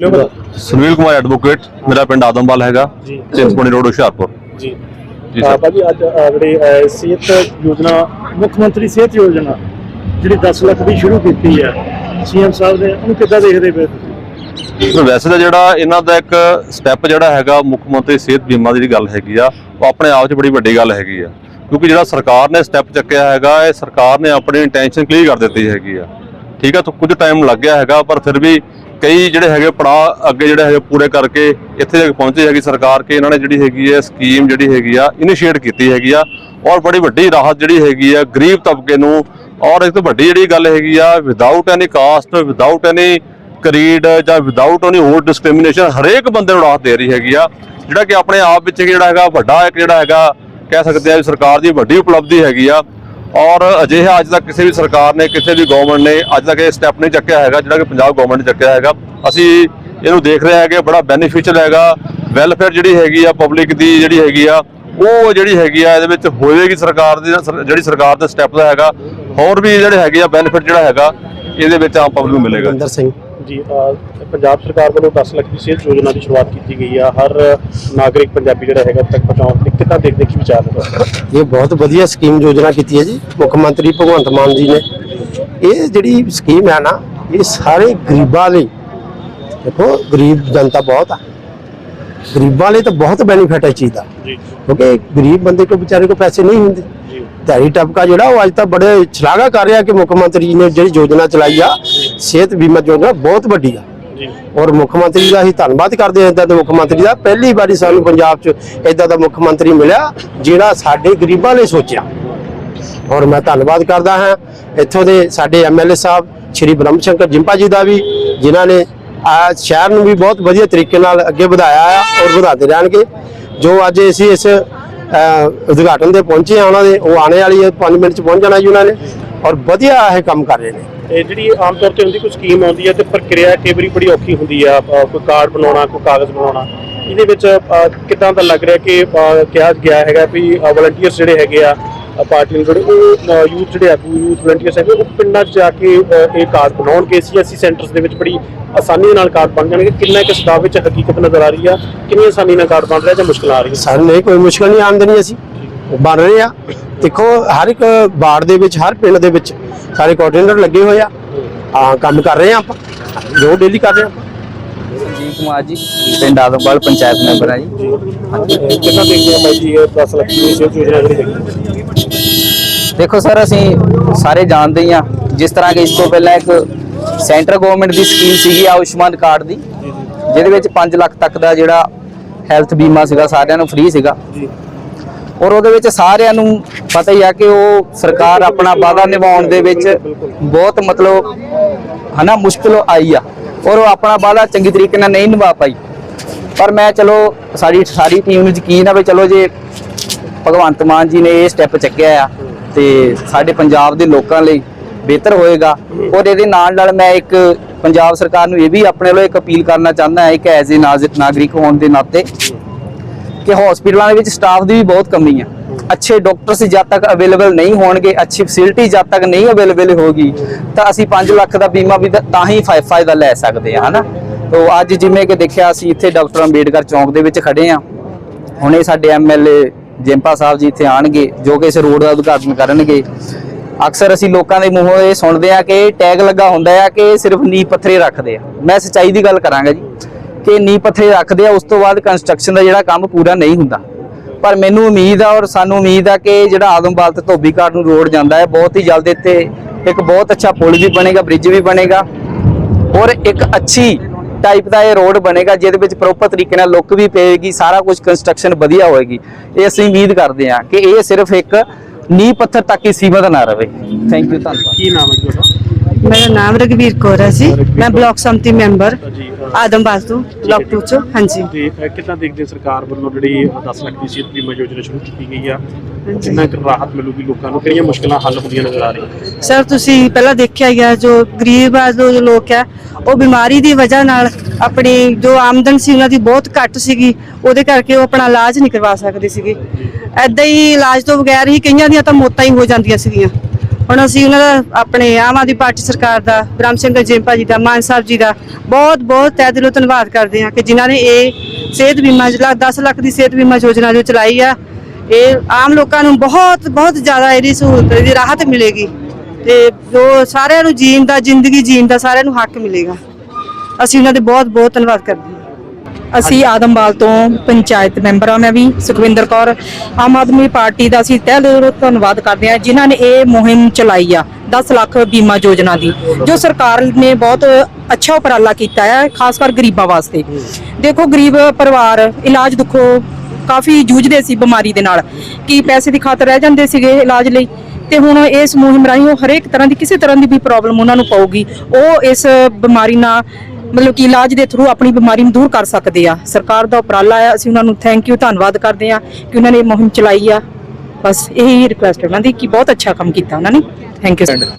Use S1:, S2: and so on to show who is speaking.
S1: Sunil Kumar advocate ਮੇਰਾ ਪਿੰਡ ਆਦਮਵਾਲ ਹੈਗਾ
S2: ਜੀ।
S1: ਚਿੰਤਪੁਰਨੀ ਰੋਡ ਹੁਸ਼ਿਆਰਪੁਰ।
S2: ਜੀ।
S1: ਜੀ ਸਰ
S2: ਭਾਜੀ ਅੱਜ ਜਿਹੜੀ ਸਿਹਤ ਯੋਜਨਾ ਮੁੱਖ ਮੰਤਰੀ ਸਿਹਤ ਯੋਜਨਾ ਜਿਹੜੀ 10 ਲੱਖ ਦੀ ਸ਼ੁਰੂ ਕੀਤੀ ਹੈ ਸੀਐਮ ਸਾਹਿਬ ਨੇ ਉਹਨੂੰ ਕਿੱਦਾਂ ਦੇਖਦੇ ਪਏ ਤੁਸੀਂ?
S1: ਵੈਸੇ ਤਾਂ ਜਿਹੜਾ ਇਹਨਾਂ ਦਾ ਇੱਕ ਸਟੈਪ ਜਿਹੜਾ ਹੈਗਾ ਮੁੱਖ ਮੰਤਰੀ ਸਿਹਤ ਬੀਮਾ ਦੀ ਜਿਹੜੀ ਗੱਲ ਹੈਗੀ ਆ ਉਹ ਆਪਣੇ ਆਪ 'ਚ ਬੜੀ ਵੱਡੀ ਗੱਲ ਹੈਗੀ ਆ। ਕਿਉਂਕਿ ਜਿਹੜਾ ਸਰਕਾਰ ਨੇ ਸਟੈਪ ਚੱਕਿਆ ਹੈਗਾ ਇਹ ਸਰਕਾਰ ਨੇ ਆਪਣੀ ਇੰਟੈਂਸ਼ਨ ਕਲੀਅਰ ਕਰ ਦਿੱਤੀ ਹੈਗੀ ਆ। ਠੀਕ ਆ ਤਾਂ ਕੁਝ ਟਾਈਮ ਲੱਗ ਗਿਆ ਹੈਗਾ ਪਰ ਫਿਰ ਵੀ ਕਈ ਜਿਹੜੇ ਹੈਗੇ ਪੜਾਅ ਅੱਗੇ ਜਿਹੜੇ ਹੈਗੇ ਪੂਰੇ ਕਰਕੇ ਇੱਥੇ ਤੱਕ ਪਹੁੰਚੇ ਹੈਗੀ ਸਰਕਾਰ ਕਿ, ਇਹਨਾਂ ਨੇ ਜਿਹੜੀ ਹੈਗੀ ਹੈ ਸਕੀਮ ਜਿਹੜੀ ਹੈਗੀ ਆ ਇਨੀਸ਼ੀਏਟ ਕੀਤੀ ਹੈਗੀ ਆ ਔਰ ਬੜੀ ਵੱਡੀ ਰਾਹਤ ਜਿਹੜੀ ਹੈਗੀ ਆ ਗਰੀਬ ਤਬਕੇ ਨੂੰ ਔਰ ਇੱਕ ਤੋਂ ਵੱਡੀ ਜਿਹੜੀ ਗੱਲ ਹੈਗੀ ਆ without any caste without any creed ਜਾਂ ਵਿਦਆਊਟ ਐਨੀ ਹੋਰ ਡਿਸਕ੍ਰਿਮੀਨੇਸ਼ਨ ਹਰੇਕ ਬੰਦੇ ਨੂੰ ਰਾਹਤ ਦੇ ਰਹੀ ਹੈਗੀ ਆ, ਜਿਹੜਾ ਕਿ ਆਪਣੇ ਆਪ ਵਿੱਚ ਜਿਹੜਾ ਹੈਗਾ ਵੱਡਾ ਇੱਕ ਜਿਹੜਾ ਹੈਗਾ ਕਹਿ ਸਕਦੇ ਆ ਵੀ ਸਰਕਾਰ ਦੀ ਵੱਡੀ ਉਪਲਬਧੀ ਹੈਗੀ ਆ ਔਰ ਅਜਿਹਾ ਅੱਜ ਤੱਕ ਕਿਸੇ ਵੀ ਸਰਕਾਰ ਨੇ ਕਿਸੇ ਵੀ ਗਵਰਨਮੈਂਟ ਨੇ ਅੱਜ ਤੱਕ ਇਹ ਸਟੈਪ ਨਹੀਂ ਚੱਕਿਆ ਹੈਗਾ ਜਿਹੜਾ ਕਿ ਪੰਜਾਬ ਗਵਰਨਮੈਂਟ ਨੇ ਚੱਕਿਆ ਹੈਗਾ। ਅਸੀਂ ਇਹਨੂੰ ਦੇਖ ਰਹੇ ਹੈਗੇ ਬੜਾ ਬੈਨੀਫੀਸ਼ੀਅਲ ਹੈਗਾ। ਵੈਲਫੇਅਰ ਜਿਹੜੀ ਹੈਗੀ ਆ ਪਬਲਿਕ ਦੀ ਜਿਹੜੀ ਹੈਗੀ ਆ ਉਹ ਜਿਹੜੀ ਹੈਗੀ ਆ ਇਹਦੇ ਵਿੱਚ ਹੋਏਗੀ ਸਰਕਾਰ ਦੀ ਜਿਹੜੀ ਸਰਕਾਰ ਦਾ ਸਟੈਪ ਦਾ ਹੈਗਾ। ਹੋਰ ਵੀ ਜਿਹੜੇ ਹੈਗੇ ਆ ਬੈਨੀਫਿਟ ਜਿਹੜਾ ਹੈਗਾ ਇਹਦੇ ਵਿੱਚ ਆਮ ਪਬਲਿਕ ਨੂੰ ਮਿਲੇਗਾ।
S3: ਅੰਦਰ ਸਿੰਘ।
S2: ਜੀ ਪੰਜਾਬ ਸਰਕਾਰ ਵੱਲੋਂ 10 ਲੱਖ ਦੀ ਸਿਹਤ ਯੋਜਨਾ ਦੀ ਸ਼ੁਰੂਆਤ ਕੀਤੀ ਗਈ ਆ। ਹਰ ਨਾਗਰਿਕ ਪੰਜਾਬੀ ਜਿਹੜਾ ਹੈਗਾ ਤੱਕ ਪਹੁੰਚਾਉਣ ਲਈ ਕਿੱਦਾਂ ਦੇਖਦੇ ਕੀ ਵਿਚਾਰ ਨੇ?
S3: ਇਹ ਬਹੁਤ ਵਧੀਆ ਸਕੀਮ ਯੋਜਨਾ ਕੀਤੀ ਹੈ ਜੀ। ਮੁੱਖ ਮੰਤਰੀ ਭਗਵੰਤ ਮਾਨ ਜੀ ਨੇ। ਇਹ ਜਿਹੜੀ ਸਕੀਮ ਹੈ ਨਾ ਇਹ ਸਾਰੇ ਗਰੀਬਾਂ ਲਈ ਦੇਖੋ ਗਰੀਬ ਜਨਤਾ ਬਹੁਤ ਆ। ਗਰੀਬਾਂ ਲਈ ਤਾਂ ਬਹੁਤ ਬੈਨੀਫਿਟ ਹੈ ਚੀਜ਼ ਦਾ। ਕਿਉਂਕਿ ਗਰੀਬ ਬੰਦੇ ਕੋ ਵਿਚਾਰੇ ਕੋ ਪੈਸੇ ਨਹੀਂ ਹੁੰਦੇ। ਦਿਹਾੜੀ ਟਪਕਾ ਜਿਹੜਾ ਉਹ ਅੱਜ ਤਾਂ ਬੜੇ ਸ਼ਲਾਘਾ ਕਰ ਰਿਹਾ ਕਿ ਮੁੱਖ ਮੰਤਰੀ ਜੀ ਨੇ ਜਿਹੜੀ ਯੋਜਨਾ ਚਲਾਈ ਆ ਸਿਹਤ ਬੀਮਾ ਯੋਜਨਾ ਬਹੁਤ ਵੱਡੀ ਆ। ਔਰ ਮੁੱਖ ਮੰਤਰੀ ਦਾ ਅਸੀਂ ਧੰਨਵਾਦ ਕਰਦੇ ਹਾਂ ਇਦਾਂ ਦੇ ਮੁੱਖ ਮੰਤਰੀ ਦਾ। ਪਹਿਲੀ ਵਾਰੀ ਸਾਨੂੰ ਪੰਜਾਬ 'ਚ ਇਦਾਂ ਦਾ ਮੁੱਖ ਮੰਤਰੀ ਮਿਲਿਆ, ਜਿਹੜਾ ਸਾਡੇ ਗਰੀਬਾਂ ਲਈ ਸੋਚਿਆ। ਔਰ ਮੈਂ ਧੰਨਵਾਦ ਕਰਦਾ ਹਾਂ ਇੱਥੋਂ ਦੇ ਸਾਡੇ ਐਮਐਲਏ ਸਾਹਿਬ, ਸ਼੍ਰੀ ਬ੍ਰਹਮ ਸ਼ੰਕਰ ਜਿੰਪਾ ਜੀ ਦਾ ਵੀ, ਜਿਨ੍ਹਾਂ ਨੇ ਆ ਸ਼ਹਿਰ ਨੂੰ ਵੀ ਬਹੁਤ ਵਧੀਆ ਤਰੀਕੇ ਨਾਲ ਅੱਗੇ ਵਧਾਇਆ ਆ ਔਰ ਵਧਾਉਂਦੇ ਰਹਿਣਗੇ। ਜੋ ਅੱਜ ਅਸੀਂ ਇਸ ਉਦਘਾਟਨ 'ਤੇ ਪਹੁੰਚੇ ਆ, ਉਹਨਾਂ ਦੇ, ਉਹ ਆਉਣੇ ਵਾਲੀ ਹੈ 5 ਮਿੰਟ 'ਚ ਪਹੁੰਚ ਜਾਣਾ ਜੀ ਉਹਨਾਂ ਨੇ। ਔਰ ਵਧੀਆ ਇਹ ਕੰਮ ਕਰ ਰਹੇ ਨੇ।
S2: ਇਹ ਜਿਹੜੀ ਆਮ ਤੌਰ ਤੇ ਹੁੰਦੀ ਕੋਈ ਸਕੀਮ ਆਉਂਦੀ ਹੈ ਤੇ ਪ੍ਰਕਿਰਿਆ ਕਈ ਵਾਰੀ ਬੜੀ ਔਖੀ ਹੁੰਦੀ ਆ ਕੋਈ ਕਾਰਡ ਬਣਾਉਣਾ ਕੋਈ ਕਾਗਜ਼ ਬਣਾਉਣਾ। ਇਹਦੇ ਵਿੱਚ ਅ, ਕਿੱਦਾਂ ਦਾ ਲੱਗ ਰਿਹਾ ਕਿ ਕਿਹਾ ਗਿਆ ਹੈਗਾ ਵੀ ਵਲੰਟੀਅਰਸ ਜਿਹੜੇ ਹੈਗੇ ਆ ਪਾਰਟੀ ਨੂੰ ਜਿਹੜੇ ਉਹ ਯੂਥ ਜਿਹੜੇ ਆਗੂ ਯੂਥ ਵਲੰਟੀਅਰਸ ਹੈਗੇ ਉਹ ਪਿੰਡਾਂ 'ਚ ਜਾ ਕੇ ਇਹ ਕਾਰਡ ਬਣਾਉਣਗੇ। ਸੀਐਸਸੀ ਸੈਂਟਰਸ ਦੇ ਵਿੱਚ ਬੜੀ ਆਸਾਨੀ ਦੇ ਨਾਲ ਕਾਰਡ ਬਣ ਜਾਣਗੇ। ਕਿੰਨਾ ਕਿ ਸਟਾਫ ਵਿੱਚ ਹਕੀਕਤ ਨਜ਼ਰ ਆ ਰਹੀ ਆ ਕਿੰਨੀ ਆਸਾਨੀ ਨਾਲ ਕਾਰਡ ਬਣ ਰਿਹਾ ਜਾਂ ਮੁਸ਼ਕਲ ਆ ਰਹੀ ਹੈ
S3: ਸਾਨੂੰ ਨਹੀਂ ਕੋਈ ਮੁਸ਼ਕਲ ਨਹੀਂ ਆਉਣ ਦੇਣੀ ਅਸੀਂ। ਬਣ ਰਹੇ ਆ। ਦੇਖੋ ਹਰ ਇੱਕ ਵਾਰਡ ਦੇ ਵਿੱਚ ਹਰ ਪਿੰਡ ਦੇ ਵਿੱਚ ਸਾਰੇ ਕੋਆਰਡੀਨੇਟਰ ਲੱਗੇ ਹੋਏ ਆ। ਆ ਕੰਮ ਕਰ ਰਹੇ ਆ ਆਪਾਂ। ਜੋ ਡੇਲੀ ਕਰ ਰਹੇ ਆ
S4: ਸੰਜੀਵ ਕੁਮਾਰ ਜੀ ਪਿੰਡ ਆਦਮਵਾਲ ਪੰਚਾਇਤ ਮੈਂਬਰ ਆ ਜੀ।
S2: ਇਹ ਕਿੰਨਾ ਦੇਖਦੇ ਆ ਬਾਈ ਜੀ ਇਹ 10 ਲੱਖ ਦੀ ਸਿਹਤ ਯੋਜਨਾ ਜਿਹੜੀ ਹੈਗੀ?
S4: ਦੇਖੋ ਸਰ ਅਸੀਂ ਸਾਰੇ ਜਾਣਦੇ ਹੀ ਆ ਜਿਸ ਤਰ੍ਹਾਂ ਕਿ ਇਸ ਤੋਂ ਪਹਿਲਾਂ ਇੱਕ ਸੈਂਟਰ ਗਵਰਨਮੈਂਟ ਦੀ ਸਕੀਮ ਸੀਗੀ ਆਯੁਸ਼ਮਾਨ ਕਾਰਡ ਦੀ ਜਿਹਦੇ ਵਿੱਚ 5 ਲੱਖ ਤੱਕ ਦਾ ਜਿਹੜਾ ਹੈਲਥ ਬੀਮਾ ਸੀਗਾ ਸਾਰਿਆਂ ਨੂੰ ਫ੍ਰੀ ਸੀਗਾ।
S2: ਜੀ।
S4: ਔਰ ਉਹਦੇ ਵਿੱਚ ਸਾਰਿਆਂ ਨੂੰ ਪਤਾ ਹੀ ਆ ਕਿ ਉਹ ਸਰਕਾਰ ਆਪਣਾ ਵਾਅਦਾ ਨਿਭਾਉਣ ਦੇ ਵਿੱਚ ਬਹੁਤ ਮਤਲਬ, ਹਨਾ, ਮੁਸ਼ਕਲ ਆਈ ਆ। ਔਰ ਉਹ ਆਪਣਾ ਵਾਅਦਾ ਚੰਗੀ ਤਰੀਕੇ ਨਾਲ ਨਹੀਂ ਨਿਭਾ ਪਾਈ। ਪਰ ਮੈਂ ਚਲੋ, ਸਾਡੀ, ਸਾਰੀ ਟੀਮ ਨੂੰ ਯਕੀਨ ਆ ਵੀ ਚਲੋ ਜੇ ਭਗਵੰਤ ਮਾਨ ਜੀ ਨੇ ਇਹ ਸਟੈਪ ਚੱਕਿਆ ਆ ਤੇ ਸਾਡੇ ਪੰਜਾਬ ਦੇ ਲੋਕਾਂ ਲਈ ਬਿਹਤਰ ਹੋਏਗਾ। ਔਰ ਇਹਦੇ ਨਾਲ ਨਾਲ ਮੈਂ ਇੱਕ ਪੰਜਾਬ ਸਰਕਾਰ ਨੂੰ ਇਹ ਵੀ ਆਪਣੇ ਵੱਲੋਂ ਇੱਕ ਅਪੀਲ ਕਰਨਾ ਚਾਹੁੰਦਾ ਹਾਂ ਕਿ ਐਜ਼ ਏ ਨਾਗਰਿਕ ਹੋਣ ਦੇ ਨਾਤੇ ਕਿ ਹਸਪੀਟਲਾਂ ਦੇ ਵਿੱਚ ਸਟਾਫ ਦੀ ਵੀ ਬਹੁਤ ਕਮੀ ਹੈ। ਅੱਛੇ ਡਾਕਟਰਸ ਜਦ ਤੱਕ ਅਵੇਲੇਬਲ ਨਹੀਂ ਹੋਣਗੇ, ਅੱਛੀ ਫੈਸਿਲਿਟੀ ਜਦ ਤੱਕ ਨਹੀਂ ਅਵੇਲੇਬਲ ਹੋਗੀ ਤਾਂ ਅਸੀਂ 5 ਲੱਖ ਦਾ ਬੀਮਾ ਵੀ ਤਾਂ ਹੀ ਫਾਇ- ਫਾਇਦਾ ਲੈ ਸਕਦੇ ਹਾਂ, ਹਨਾ? ਤੋ ਅੱਜ ਜਿਵੇਂ ਕਿ ਦੇਖਿਆ ਅਸੀਂ ਇੱਥੇ ਡਾਕਟਰ ਅੰਬੇਡਕਰ ਚੌਂਕ ਦੇ ਵਿੱਚ ਖੜੇ ਆ ਹੁਣੇ ਸਾਡੇ ਐਮਐਲਏ ਜੈਂਪਾ ਸਾਹਿਬ ਜੀ ਇੱਥੇ ਆਣਗੇ, ਜੋ ਕਿ ਇਸ ਰੋਡ ਦਾ ਉਦਘਾਟਨ ਕਰਨਗੇ। ਅਕਸਰ ਅਸੀਂ ਲੋਕਾਂ ਦੇ ਮੂੰਹੋਂ ਇਹ ਸੁਣਦੇ ਆ ਕਿ ਟੈਗ ਲੱਗਾ ਹੁੰਦਾ ਆ ਕਿ ਸਿਰਫ ਨੀਂਹ ਪੱਥਰੇ ਰੱਖਦੇ ਆ। ਮੈਂ ਸੱਚਾਈ ਦੀ ਗੱਲ ਕਰਾਂਗਾ ਜੀ। ਕਿ ਨੀਂਹ ਪੱਥੇ ਰੱਖਦੇ ਆ, ਉਸ ਤੋਂ ਬਾਅਦ ਕੰਸਟਰਕਸ਼ਨ ਦਾ ਜਿਹੜਾ ਕੰਮ ਪੂਰਾ ਨਹੀਂ ਹੁੰਦਾ। ਪਰ ਮੈਨੂੰ ਉਮੀਦ ਆ ਔਰ ਸਾਨੂੰ ਉਮੀਦ ਆ ਕਿ ਜਿਹੜਾ ਆਦਮਵਾਲ ਤੇ ਧੋਬੀਘਾਟ ਨੂੰ ਰੋਡ ਜਾਂਦਾ ਹੈ, ਬਹੁਤ ਹੀ ਜਲਦ ਇੱਥੇ ਇੱਕ ਬਹੁਤ ਅੱਛਾ ਪੁਲ ਵੀ ਬਣੇਗਾ ਬ੍ਰਿਜ ਵੀ ਬਣੇਗਾ ਔਰ ਇੱਕ ਅੱਛੀ ਟਾਈਪ ਦਾ ਇਹ ਰੋਡ ਬਣੇਗਾ, ਜਿਹਦੇ ਵਿੱਚ ਪ੍ਰੋਪਰ ਤਰੀਕੇ ਨਾਲ ਲੁੱਕ ਵੀ ਪਏਗੀ, ਸਾਰਾ ਕੁਝ ਕੰਸਟਰਕਸ਼ਨ ਵਧੀਆ ਹੋਏਗੀ। ਇਹ ਅਸੀਂ ਉਮੀਦ ਕਰਦੇ ਹਾਂ ਕਿ ਇਹ ਸਿਰਫ ਇੱਕ ਨੀਂਹ ਪੱਥਰ ਤੱਕ ਹੀ ਸੀਮਤ ਨਾ ਰਹੇ। ਥੈਂਕ ਯੂ ਧੰਨਵਾਦ।
S2: ਕੀ ਨਾਮ ਹੈ ਤੁਹਾਡਾ?
S5: ਮੇਰਾ ਨਾਮ ਰਗਵੀਰ ਕੌਰ ਹੈ ਜੀ। ਮੈਂ ਬਲਾਕ ਸੰਮਤੀ ਮੈਂਬਰ
S2: ਜੀ
S5: ਆਦਮਬਾਗ ਤੋਂ ਬਲਾਕ 2 ਚ ਹਾਂਜੀ।
S2: ਤੇ ਕਿੱਦਾਂ ਦੇਖਦੇ ਹੋ ਸਰਕਾਰ ਵੱਲੋਂ ਜਿਹੜੀ 10 ਲੱਖ ਦੀ ਸਿਹਤ ਬੀਮਾ ਯੋਜਨਾ ਸ਼ੁਰੂ ਕੀਤੀ ਗਈ ਆ। ਕਿੰਨਾ ਕੁ ਰਾਹਤ ਮਿਲੂਗੀ ਲੋਕਾਂ ਨੂੰ? ਕਿਹੜੀਆਂ ਮੁਸ਼ਕਲਾਂ ਹੱਲ ਹੁੰਦੀਆਂ ਨਜ਼ਰ ਆ ਰਹੀਆਂ?
S5: ਸਰ ਤੁਸੀਂ ਪਹਿਲਾਂ ਦੇਖਿਆ ਗਿਆ ਜੋ ਗਰੀਬ ਆ ਜੋ ਲੋਕ ਆ ਉਹ ਬਿਮਾਰੀ ਦੀ ਵਜ੍ਹਾ ਨਾਲ ਆਪਣੀ ਜੋ ਆਮਦਨ ਸੀ ਉਹਨਾਂ ਦੀ ਬਹੁਤ ਘੱਟ ਸੀਗੀ। ਉਹਦੇ ਕਰਕੇ ਉਹ ਆਪਣਾ ਇਲਾਜ ਨਹੀਂ ਕਰਵਾ ਸਕਦੇ ਸੀਗੇ। ਐਦਾਂ ਹੀ ਇਲਾਜ ਤੋਂ ਬਗੈਰ ਹੀ ਕਈਆਂ ਦੀਆਂ ਤਾਂ ਮੌਤਾਂ ਹੀ ਹੋ ਜਾਂਦੀਆਂ ਸੀਗੀਆਂ। ਹੁਣ ਅਸੀਂ ਉਹਨਾਂ ਦਾ ਆਪਣੇ ਆਮ ਆਦਮੀ ਪਾਰਟੀ ਸਰਕਾਰ ਦਾ ਬ੍ਰਹਮ ਸਿੰਘ ਜਿੰਪਾ ਜੀ ਦਾ, ਮਾਨ ਸਾਹਿਬ ਜੀ ਦਾ ਬਹੁਤ ਬਹੁਤ ਤਹਿ ਦਿਲੋਂ ਧੰਨਵਾਦ ਕਰਦੇ ਹਾਂ ਕਿ ਜਿਨ੍ਹਾਂ ਨੇ ਇਹ ਸਿਹਤ ਬੀਮਾ ਜਿਹੜਾ 10 ਲੱਖ ਦੀ ਸਿਹਤ ਬੀਮਾ ਯੋਜਨਾ ਜੋ ਚਲਾਈ ਆ, ਇਹ ਆਮ ਲੋਕਾਂ ਨੂੰ ਬਹੁਤ ਬਹੁਤ ਜ਼ਿਆਦਾ ਇਹਦੀ ਸਹੂਲਤ, ਇਹਦੀ ਰਾਹਤ ਮਿਲੇਗੀ ਤੇ ਜੋ ਸਾਰਿਆਂ ਨੂੰ ਜੀਣ ਦਾ, ਜ਼ਿੰਦਗੀ ਜੀਣ ਦਾ ਸਾਰਿਆਂ ਨੂੰ ਹੱਕ ਮਿਲੇਗਾ। ਅਸੀਂ ਉਹਨਾਂ ਦੇ ਬਹੁਤ ਬਹੁਤ ਧੰਨਵਾਦ ਕਰਦੇ ਹਾਂ।
S6: ਅਸੀਂ ਆਦਮਵਾਲ ਤੋਂ ਪੰਚਾਇਤ ਮੈਂਬਰ ਹਾਂ, ਮੈਂ ਵੀ ਸੁਖਵਿੰਦਰ ਕੌਰ। ਆਮ ਆਦਮੀ ਪਾਰਟੀ ਦਾ ਅਸੀਂ ਤਹਿ ਦਿਲੋਂ ਧੰਨਵਾਦ ਕਰਦੇ ਹਾਂ, ਜਿਨ੍ਹਾਂ ਨੇ ਇਹ ਮੁਹਿੰਮ ਚਲਾਈ ਆ 10 ਲੱਖ ਬੀਮਾ ਯੋਜਨਾ ਦੀ, ਜੋ ਸਰਕਾਰ ਨੇ ਬਹੁਤ ਅੱਛਾ ਉਪਰਾਲਾ ਕੀਤਾ ਹੈ ਖਾਸ ਕਰ ਗਰੀਬਾਂ ਵਾਸਤੇ। ਦੇਖੋ, ਗਰੀਬ ਪਰਿਵਾਰ ਇਲਾਜ ਦੁੱਖੋ ਕਾਫੀ ਜੂਝਦੇ ਸੀ ਬਿਮਾਰੀ ਦੇ ਨਾਲ, ਕਿ ਪੈਸੇ ਦੀ ਖਾਤਰ ਰਹਿ ਜਾਂਦੇ ਸੀਗੇ ਇਲਾਜ ਲਈ। ਤੇ ਹੁਣ ਇਸ ਮੁਹਿੰਮ ਰਾਹੀਂ ਉਹ ਹਰੇਕ ਤਰ੍ਹਾਂ ਦੀ, ਕਿਸੇ ਤਰ੍ਹਾਂ ਦੀ ਵੀ ਪ੍ਰੋਬਲਮ ਉਹਨਾਂ ਨੂੰ ਪਊਗੀ, ਉਹ ਇਸ ਬਿਮਾਰੀ ਨਾਲ ਮਤਲਬ ਕਿ ਇਲਾਜ ਦੇ ਥਰੂ ਆਪਣੀ ਬਿਮਾਰੀ ਨੂੰ ਦੂਰ ਕਰ ਸਕਦੇ ਆ। ਸਰਕਾਰ ਦਾ ਉਪਰਾਲਾ ਆ, ਅਸੀਂ ਉਹਨਾਂ ਨੂੰ ਥੈਂਕ ਯੂ ਧੰਨਵਾਦ ਕਰਦੇ ਆ ਕਿ ਉਹਨਾਂ ਨੇ ਇਹ ਮੁਹਿੰਮ ਚਲਾਈ ਆ। ਬਸ ਇਹੀ ਰਿਕੁਐਸਟ ਹੈ ਉਹਨਾਂ ਦੀ ਕਿ ਬਹੁਤ ਅੱਛਾ ਕੰਮ ਕੀਤਾ ਉਹਨਾਂ ਨੇ। Thank you